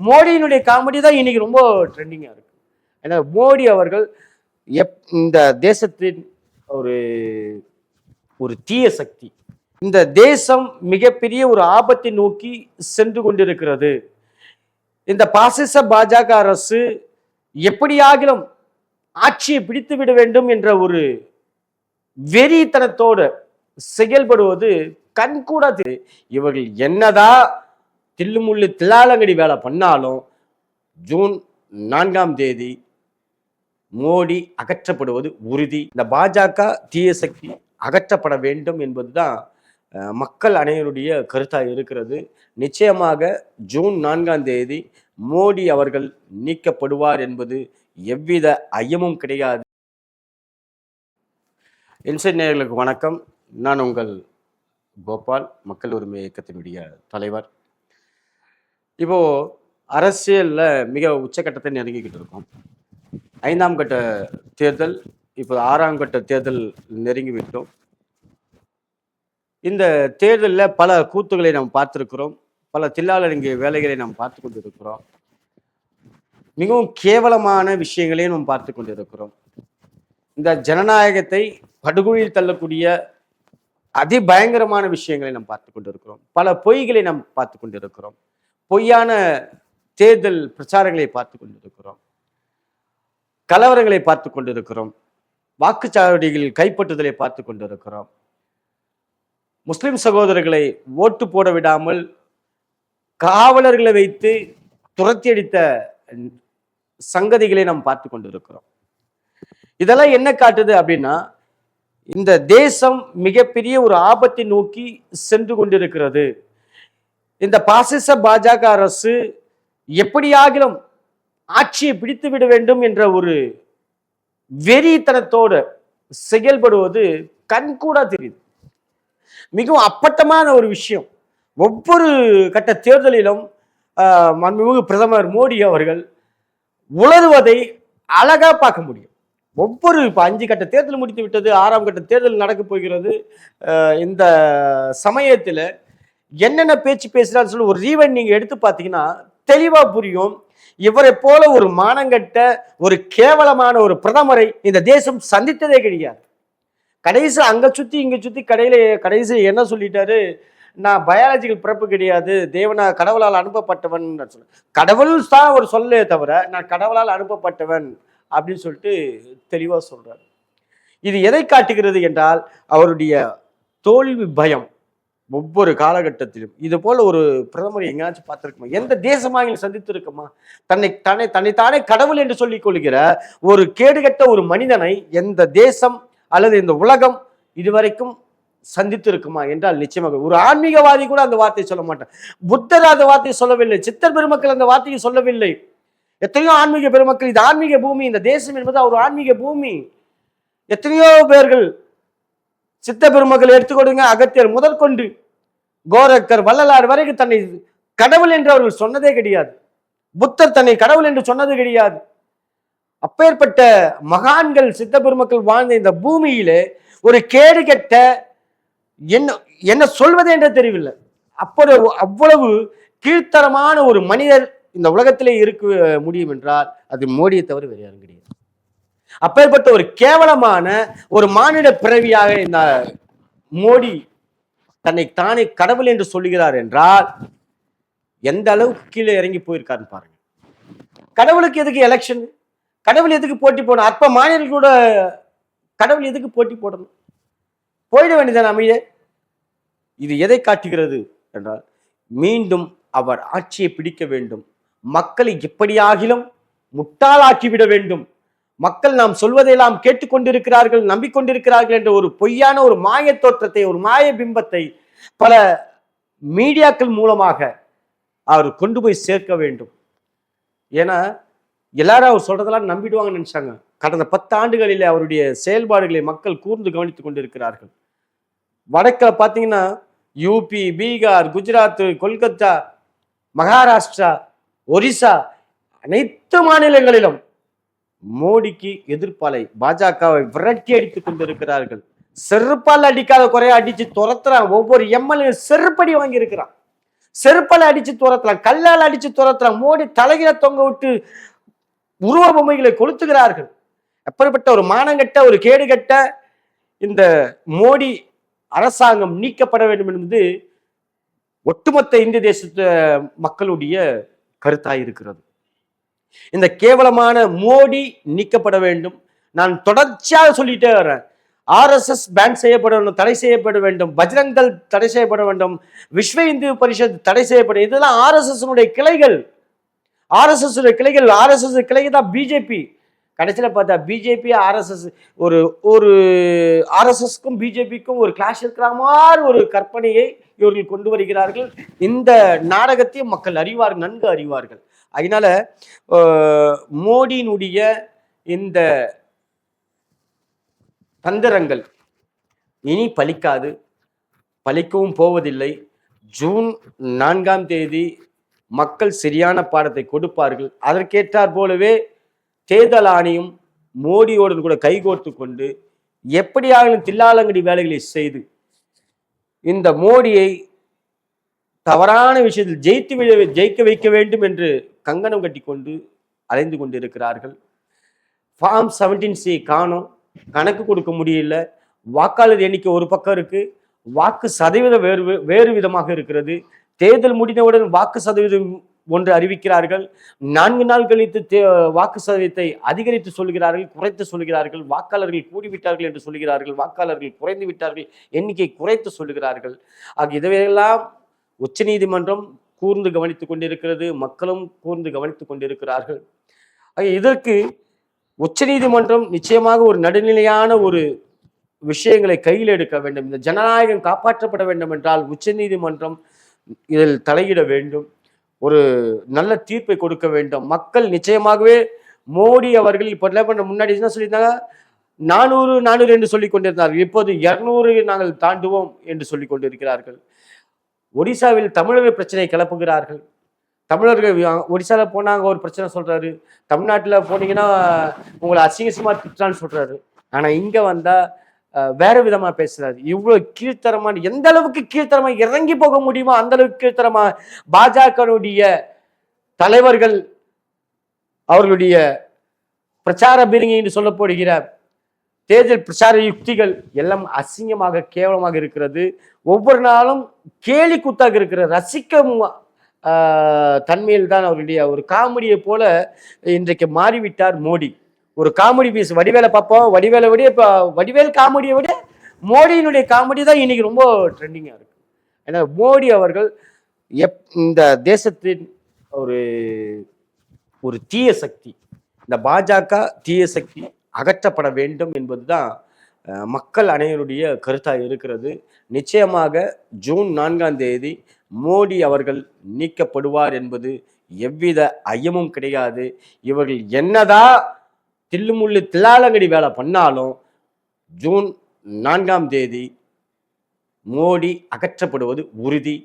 மோடியினுடைய காமெடி தான் இன்னைக்கு ரொம்ப ட்ரெண்டிங்காக இருக்கு. ஏன்னா மோடி அவர்கள் எப் இந்த தேசத்தின் ஒரு ஒரு தீய சக்தி. இந்த தேசம் மிகப்பெரிய ஒரு ஆபத்தை நோக்கி சென்று கொண்டிருக்கிறது. இந்த பாசிச பாஜக அரசு எப்படியாகிலும் ஆட்சியை பிடித்து விட வேண்டும் என்ற ஒரு வெறித்தனத்தோடு செயல்படுவது கண்கூடாது. இவர்கள் என்னதான் தில்லுமுள்ளு தில்லாலங்கடி வேலை பண்ணாலும் ஜூன் நான்காம் தேதி மோடி அகற்றப்படுவது உறுதி. இந்த பாஜக தீய சக்தி அகற்றப்பட வேண்டும் என்பதுதான் மக்கள் அனைவருடைய கருத்தாக இருக்கிறது. நிச்சயமாக ஜூன் நான்காம் தேதி மோடி அவர்கள் நீக்கப்படுவார் என்பது எவ்வித ஐயமும் கிடையாது. இன்சைட் நேர்களுக்கு வணக்கம். நான் உங்கள் கோபால் மக்கள் உரிமை இயக்கத்தினுடைய தலைவர். இப்போ அரசியல்ல மிக உச்சக்கட்டத்தை நெருங்கிக்கிட்டு இருக்கோம். ஐந்தாம் கட்ட தேர்தல் இப்போ ஆறாம் கட்ட தேர்தல் நெருங்கிவிட்டோம். இந்த தேர்தலில் பல கூத்துகளை நாம் பார்த்துருக்கிறோம். பல தில்லாலங்க வேலைகளை நாம் பார்த்து கொண்டிருக்கிறோம். மிகவும் கேவலமான விஷயங்களையும் நாம் பார்த்து கொண்டிருக்கிறோம். இந்த ஜனநாயகத்தை படுகொழியில் தள்ளக்கூடிய அதிபயங்கரமான விஷயங்களை நாம் பார்த்து கொண்டிருக்கிறோம். பல பொய்களை நாம் பார்த்து கொண்டிருக்கிறோம். பொய்யான தேர்தல் பிரச்சாரங்களை பார்த்து கொண்டிருக்கிறோம். கலவரங்களை பார்த்து கொண்டிருக்கிறோம். வாக்குச்சாவடிகள் கைப்பற்றுதலை பார்த்து கொண்டிருக்கிறோம். முஸ்லிம் சகோதரர்களை ஓட்டு போட விடாமல் காவலர்களை வைத்து துரத்தி அடித்த சங்கதிகளை நாம் பார்த்து கொண்டிருக்கிறோம். இதெல்லாம் என்ன காட்டுது அப்படின்னா இந்த தேசம் மிகப்பெரிய ஒரு ஆபத்தை நோக்கி சென்று கொண்டிருக்கிறது. இந்த பாசிச பாஜக அரசு எப்படியாகிலும் ஆட்சியை பிடித்து விட வேண்டும் என்ற ஒரு வெறித்தனத்தோடு செயல்படுவது கண்கூடா தெரியுது. மிகவும் அப்பட்டமான ஒரு விஷயம். ஒவ்வொரு கட்ட தேர்தலிலும் மன்மிகு பிரதமர் மோடி அவர்கள் உளறுவதை அழகாக பார்க்க முடியும். ஒவ்வொரு இப்போ அஞ்சு கட்ட தேர்தல் முடித்து விட்டது ஆறாம் கட்ட தேர்தல் நடக்க போகிறது இந்த சமயத்தில் என்னென்ன பேச்சு பேசுகிறான்னு சொல்லி ஒரு ரீவன் நீங்கள் எடுத்து பார்த்தீங்கன்னா தெளிவாக புரியும். இவரை போல ஒரு மானங்கட்ட ஒரு கேவலமான ஒரு பிரதமரை இந்த தேசம் சந்தித்ததே கிடையாது. கடைசி அங்கே சுற்றி இங்கே சுற்றி கடையில் கடைசி என்ன சொல்லிட்டாரு? நான் பயாலஜிக்கல் பிறப்பு கிடையாது தேவனா கடவுளால் அனுப்பப்பட்டவன் சொல்ல கடவுள் தான் அவர் சொல்லே தவிர நான் கடவுளால் அனுப்பப்பட்டவன் அப்படின்னு சொல்லிட்டு தெளிவாக சொல்கிறார் இது எதை காட்டுகிறது என்றால் அவருடைய தோல்வி பயம். ஒவ்வொரு காலகட்டத்திலும். இது போல ஒரு பிரதமர் எங்கேயாச்சும் பார்த்துருக்குமா? எந்த தேசமாக சந்தித்திருக்குமா? தன்னை தன்னை தன்னைத்தானே கடவுள் என்று சொல்லிக் கொள்கிற ஒரு கேடுகட்ட ஒரு மனிதனை எந்த தேசம் அல்லது இந்த உலகம் இதுவரைக்கும் சந்தித்து இருக்குமா என்றால் நிச்சயமாக. ஒரு ஆன்மீகவாதி கூட அந்த வார்த்தையை சொல்ல மாட்டேன். புத்தர் அந்த வார்த்தையை சொல்லவில்லை. சித்தர் பெருமக்கள் அந்த வார்த்தையை சொல்லவில்லை. எத்தனையோ ஆன்மீக பெருமக்கள் இது ஆன்மீக பூமி இந்த தேசம் என்பது ஒரு ஆன்மீக பூமி. எத்தனையோ பேர்கள் சித்த பெருமக்கள் எடுத்துக்கொடுங்க அகத்தியர் முதற்கொண்டு கோரக்கர் வள்ளலார் வரைக்கும் தன்னை கடவுள் என்று அவர்கள் சொன்னதே கிடையாது. புத்தர் தன்னை கடவுள் என்று சொன்னது கிடையாது. அப்பேற்பட்ட மகான்கள் சித்த பெருமக்கள் வாழ்ந்த இந்த பூமியிலே ஒரு கேடு கெட்ட என்ன என்ன சொல்வது என்று தெரியவில்லை. அப்போ அவ்வளவு கீழ்த்தரமான ஒரு மனிதர் இந்த உலகத்திலே இருக்க முடியும் என்றால் அது மோடியை தவிர வேறு யாரும் கிடையாது. அப்பேற்பட்ட ஒரு கேவலமான ஒரு மானிட பிறவியாக இந்த மோடி தன்னை தானே கடவுள் என்று சொல்லுகிறார் என்றால் எந்த அளவுக்கு கீழே இறங்கி போயிருக்காருன்னு பாருங்க. கடவுளுக்கு எதுக்கு எலெக்ஷன் கடவுள் எதுக்கு போட்டி போடணும்? அற்ப மாநிலம் கூட கடவுள் எதுக்கு போட்டி போடணும்? போயிட வேண்டியதான அமைய இது எதை காட்டுகிறது என்றால் மீண்டும் அவர் ஆட்சியை பிடிக்க வேண்டும். மக்களை எப்படியாகிலும் முட்டாளாக்கிவிட வேண்டும். மக்கள் நாம் சொல்வதையெல்லாம் கேட்டுக்கொண்டிருக்கிறார்கள் நம்பிக்கொண்டிருக்கிறார்கள் என்ற ஒரு பொய்யான ஒரு மாய தோற்றத்தை ஒரு மாய பிம்பத்தை பல மீடியாக்கள் மூலமாக அவர் கொண்டு போய் சேர்க்க வேண்டும். ஏன்னா எல்லாரும் அவர் சொல்றதெல்லாம் நம்பிடுவாங்கன்னு நினைச்சாங்க. கடந்த பத்து ஆண்டுகளில் அவருடைய செயல்பாடுகளை மக்கள் கூர்ந்து கவனித்துக் கொண்டிருக்கிறார்கள். வடக்கில் பார்த்தீங்கன்னா யூபி பீகார் குஜராத் கொல்கத்தா மகாராஷ்டிரா ஒரிசா அனைத்து மாநிலங்களிலும் மோடிக்கு எதிர்ப்பாலை பாஜகவை விரட்டி அடித்துக் கொண்டிருக்கிறார்கள். செருப்பால் அடிக்காத குறைய அடிச்சு துரத்துறான் ஒவ்வொரு எம்எல்ஏ செருப்படி வாங்கி இருக்கிறான் செருப்பால அடிச்சு துரத்தலாம் கல்லால் அடிச்சு துரத்துறான். மோடி தலையில தொங்க விட்டு உருவ பொம்மைகளை கொளுத்துகிறார்கள். எப்படிப்பட்ட ஒரு மானங்கட்ட ஒரு கேடுகட்ட இந்த மோடி அரசாங்கம் நீக்கப்பட வேண்டும் என்பது ஒட்டுமொத்த இந்திய தேசத்து மக்களுடைய கருத்தாக இருக்கிறது. இந்த கேவலமான மோடி நீக்கப்பட வேண்டும். நான் தொடர்ச்சியாக சொல்லிட்டே வரேன் ஆர்எஸ்எஸ் பேன் செய்யப்பட வேண்டும் தடை செய்யப்பட வேண்டும் பஜ்ரங்கல் தடை செய்யப்பட வேண்டும் விஸ்வ இந்து பரிஷத் தடை செய்யப்படும் இதெல்லாம் ஆர்எஸ்எஸ்னுடைய கிளைகள். ஆர்எஸ்எஸ் கிளைகள் ஆர்எஸ்எஸ் கிளைகள் தான் பிஜேபி கடைசியில் பார்த்தா பிஜேபி ஆர்எஸ்எஸ் ஒரு ஒரு ஆர்எஸ்எஸ்க்கும் பிஜேபிக்கும் ஒரு கிளாஷ் இருக்கிற மாதிரி ஒரு கற்பனையை இவர்கள் கொண்டு வருகிறார்கள். இந்த நாடகத்தையும் மக்கள் அறிவார்கள் நன்கு அறிவார்கள். அதனால மோடியினுடைய இந்த தந்திரங்கள் இனி பலிக்காது. பலிக்கவும் போவதில்லை. ஜூன் நான்காம் தேதி மக்கள் சரியான பாடத்தை கொடுப்பார்கள். அதற்கேற்றார் போலவே தேர்தல் ஆணையம் மோடியோடு கூட கைகோர்த்து கொண்டு எப்படியாகிலும் தில்லாலங்கடி வேலைகளை செய்து இந்த மோடியை தவறான விஷயத்தில் ஜெயித்து விழ- ஜெயிக்க வைக்க வேண்டும் என்று கங்கணம் கட்டிக்கொண்டு அலைந்து கொண்டிருக்கிறார்கள். ஃபார்ம் செவன்டீன் சி காணும். கணக்கு கொடுக்க முடியல. வாக்காளர் எண்ணிக்கை ஒரு பக்கம் இருக்கு. வாக்கு சதவீதம் வேறு வேறு விதமாக இருக்கிறது. தேர்தல் முடிந்தவுடன் வாக்கு சதவீதம் ஒன்று அறிவிக்கிறார்கள். நான்கு நாள் கழித்து தே- வாக்கு சதவீதத்தை அதிகரித்து சொல்கிறார்கள் குறைத்து சொல்கிறார்கள். வாக்காளர்கள் கூடிவிட்டார்கள் என்று சொல்கிறார்கள். வாக்காளர்கள் குறைந்து விட்டார்கள். எண்ணிக்கை குறைத்து சொல்கிறார்கள். ஆக இதையெல்லாம் உச்சநீதிமன்றம் கூர்ந்து கவனித்துக் கொண்டிருக்கிறது மக்களும் கூர்ந்து கவனித்துக் கொண்டிருக்கிறார்கள். இதற்கு உச்சநீதிமன்றம் நிச்சயமாக ஒரு நடுநிலையான ஒரு விஷயங்களை கையில் எடுக்க வேண்டும். இந்த ஜனநாயகம் காப்பாற்றப்பட வேண்டும் என்றால் உச்சநீதிமன்றம் இதில் தலையிட வேண்டும். ஒரு நல்ல தீர்ப்பை கொடுக்க வேண்டும். மக்கள் நிச்சயமாகவே மோடி அவர்கள் இப்போ என்ன பண்ண முன்னாடி என்ன சொல்லியிருந்தாங்க? நானூறு நானூறு என்று சொல்லிக் கொண்டிருந்தார்கள். இப்போது இரநூறு நாங்கள் தாண்டுவோம் என்று சொல்லிக் கொண்டிருக்கிறார்கள். ஒடிசாவில் தமிழர்கள் பிரச்சனை கிளப்புகிறார்கள். தமிழர்கள் ஒடிசாவில் போனாங்க ஒரு பிரச்சனை சொல்கிறாரு தமிழ்நாட்டில் போனீங்கன்னா உங்களை அசிங்கசியமாக திட்டுறான்னு சொல்கிறாரு ஆனால் இங்கே வந்தால் வேறு வேற விதமா பேசுறாரு. இவ்வளவு கீழ்த்தரமான எந்த அளவுக்கு கீழ்த்தரமா இறங்கி போக முடியுமோ அந்த அளவுக்கு கீழ்த்தரமா பாஜகனுடைய தலைவர்கள் அவர்களுடைய பிரச்சார பிரிங்கின்னு சொல்லப்படுகிற தேர்தல் பிரச்சார யுக்திகள் எல்லாம் அசிங்கமாக கேவலமாக இருக்கிறது. ஒவ்வொரு நாளும் கேலி கூத்தாக இருக்கிற ரசிக்கும் தன்மையில் தான் அவருடைய ஒரு காமெடியை போல இன்றைக்கு மாறிவிட்டார் மோடி. ஒரு காமெடி பீஸ் வடிவேலை பார்ப்போம். வடிவேலை விட இப்போ வடிவேல் காமெடியை விட மோடியினுடைய காமெடி தான் இன்னைக்கு ரொம்ப ட்ரெண்டிங்காக இருக்கு. ஏன்னா மோடி அவர்கள் எப் இந்த தேசத்தின் ஒரு ஒரு தீய சக்தி இந்த பாஜக தீய சக்தி அகற்றப்பட வேண்டும் என்பதுதான் மக்கள் அனைவருடைய கருத்தாக இருக்கிறது. நிச்சயமாக ஜூன் நான்காம் தேதி மோடி அவர்கள் நீக்கப்படுவார் என்பது எவ்வித ஐயமும் கிடையாது. இவர்கள் என்னதான் தில்லுமுள்ளு தில்லாலங்கடி வேலை பண்ணாலும் ஜூன் நான்காம் தேதி மோடி அகற்றப்படுவது உறுதி.